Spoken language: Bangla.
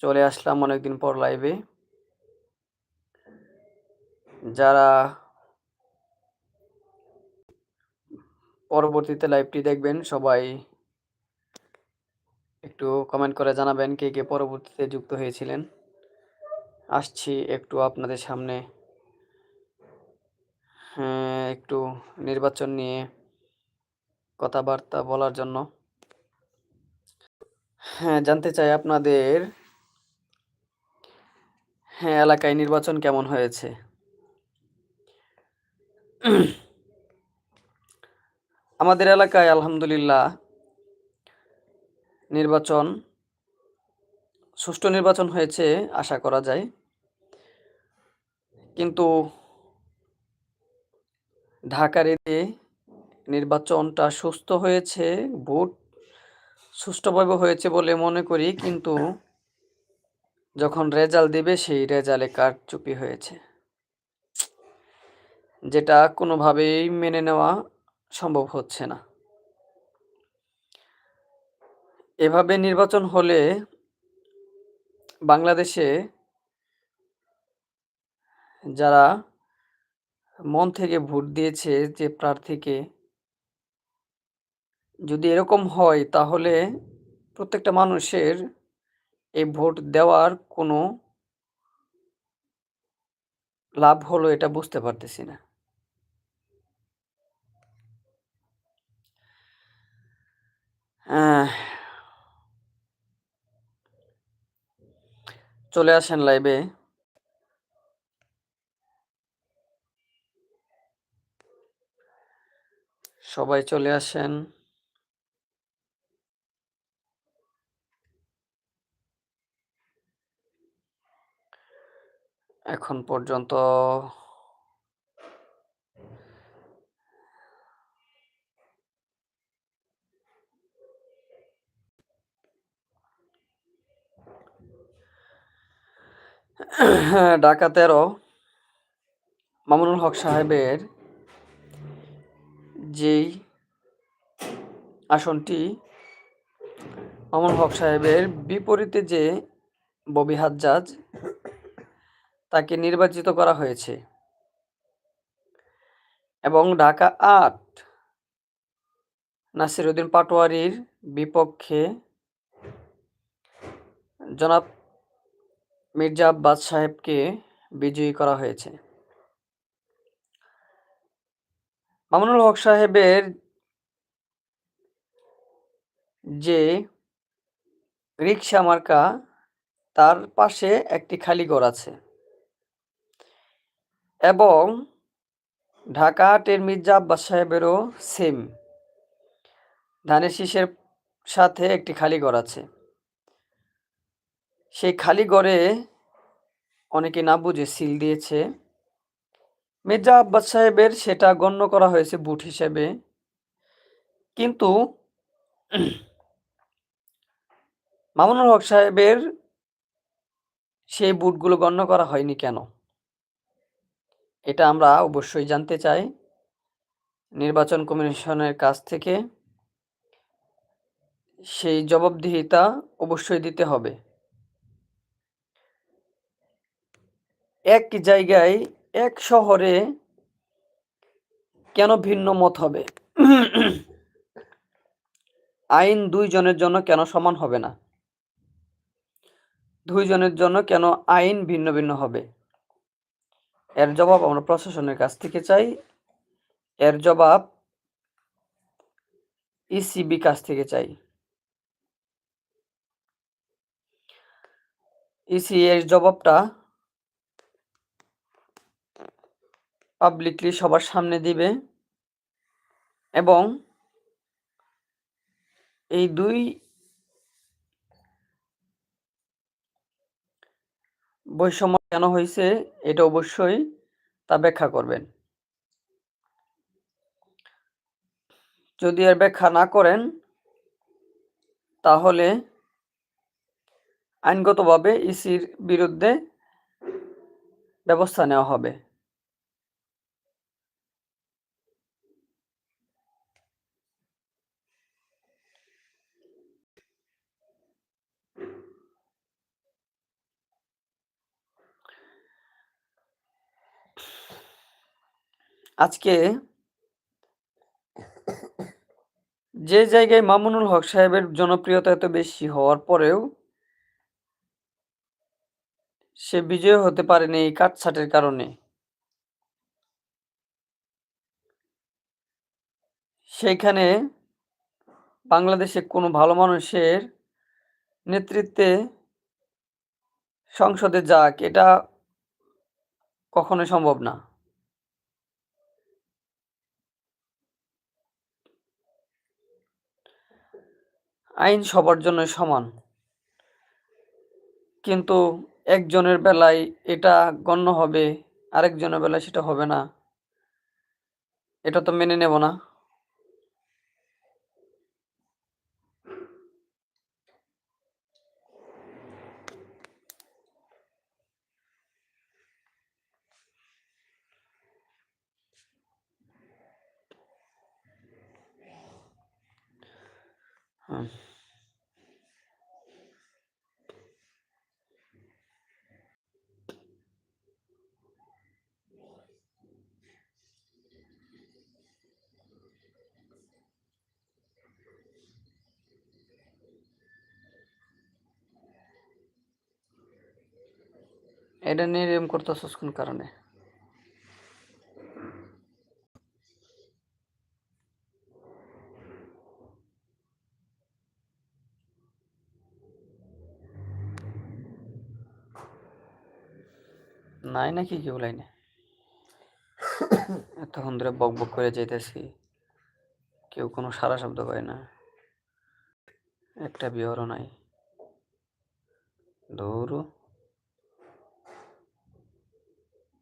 চলে আসলাম অনেকদিন পর লাইভে যারা পরবর্তীতে লাইভটি দেখবেন, সবাই একটু কমেন্ট করে জানাবেন কে কে পরবর্তীতে যুক্ত হয়েছিলেন। আসছি একটু আপনাদের সামনে। হ্যাঁ একটু নির্বাচন নিয়ে কথাবার্তা বলার জন্য। হ্যাঁ জানতে চাই আপনাদের হ্যাঁ এলাকায় নির্বাচন কেমন হয়েছে? আমাদের এলাকায় আলহামদুলিল্লাহ নির্বাচন, সুষ্ঠু নির্বাচন হয়েছে আশা করা যায়। কিন্তু ঢাকার এতে নির্বাচনটা সুস্থ হয়েছে, ভোট সুষ্ঠুভাবে হয়েছে বলে মনে করি, কিন্তু যখন রেজাল্ট দেবে, সেই রেজাল্টে কারচুপি হয়েছে? যেটা কোনোভাবেই মেনে নেওয়া সম্ভব হচ্ছে না। এভাবে নির্বাচন হলে বাংলাদেশে যারা মন থেকে ভোট দিয়েছে যে প্রার্থীকে যদি এরকম হয়, তাহলে প্রত্যেকটা মানুষের এই ভোট দেওয়ার কোনো লাভ হলো এটা বুঝতে পারতেছি না। চলে আসেন লাইভে। সবাই চলে আসেন। এখন পর্যন্ত ঢাকা তেরো মামুনুল হক সাহেবের যেই আসনটি মামুনুল হক সাহেবের বিপরীতে যে ববি হাজ্জাজ তাকে নির্বাচিত করা হয়েছে। এবং ঢাকা আট নাসিরুদ্দিন পাটোয়ারির বিপক্ষে জনাব মির্জা আব্বাস সাহেবকে বিজয়ী করা হয়েছে। মামুনুল হক সাহেবের যে রিক্সা মার্কা, তার পাশে একটি খালি ঘর আছে। এবং ঢাকা আটের মির্জা আব্বাস সাহেবেরও সেম ধানের শীষের সাথে একটি খালি ঘর আছে। সেই খালি ঘরে অনেকে না বুঝে সিল দিয়েছে। মির্জা আব্বাস সাহেবের সেটা গণ্য করা হয়েছে বুট হিসেবে। কিন্তু মামুনুল হক সাহেবের সেই বুটগুলো গণ্য করা হয়নি কেন? এটা আমরা অবশ্যই জানতে চাই। নির্বাচন কমিশনের কাছ থেকে সেই জবাবদিহিতা অবশ্যই দিতে হবে। এক জায়গায়, এক শহরে কেন ভিন্ন মত হবে? আইন দুইজনের জন্য কেন সমান হবে না? দুইজনের জন্য কেন আইন ভিন্ন ভিন্ন হবে? এর জবাব আমরা প্রশাসনের কাছ থেকে চাই। এর জবাব ইসিবি কাছ থেকে চাই। ইসি এর জবাবটা পাবলিকলি সবার সামনে দিবে এবং এই দুই বৈষম্য কেন হয়েছে এটা অবশ্যই তা ব্যাখ্যা করবেন। যদি এর ব্যাখ্যা না করেন, তাহলে আইনগতভাবে ইসির বিরুদ্ধে ব্যবস্থা নেওয়া হবে। আজকে যে জায়গায় মামুনুল হক সাহেবের জনপ্রিয়তা এত বেশি হওয়ার পরেও সে বিজয় হতে পারেনি এই কাটছাঁটের কারণে। সেইখানে বাংলাদেশে কোনো ভালো মানুষের নেতৃত্বে সংসদে যাক, এটা কখনোই সম্ভব না। আইন সবার জন্য সমান। কিন্তু একজনের বেলায় এটা গণ্য হবে, আরেকজনের বেলায় সেটা হবে না। এটা তো মেনে নেব না। এটা নিয়ে এরম করতেছস কোন কারণে নাই নাকি কেউ লাইনে এতক্ষণ ধরে বক বক করে যেতেছি কেউ কোনো সারা শব্দ পায় না। একটা বিহরও নাই। দৌড়ো।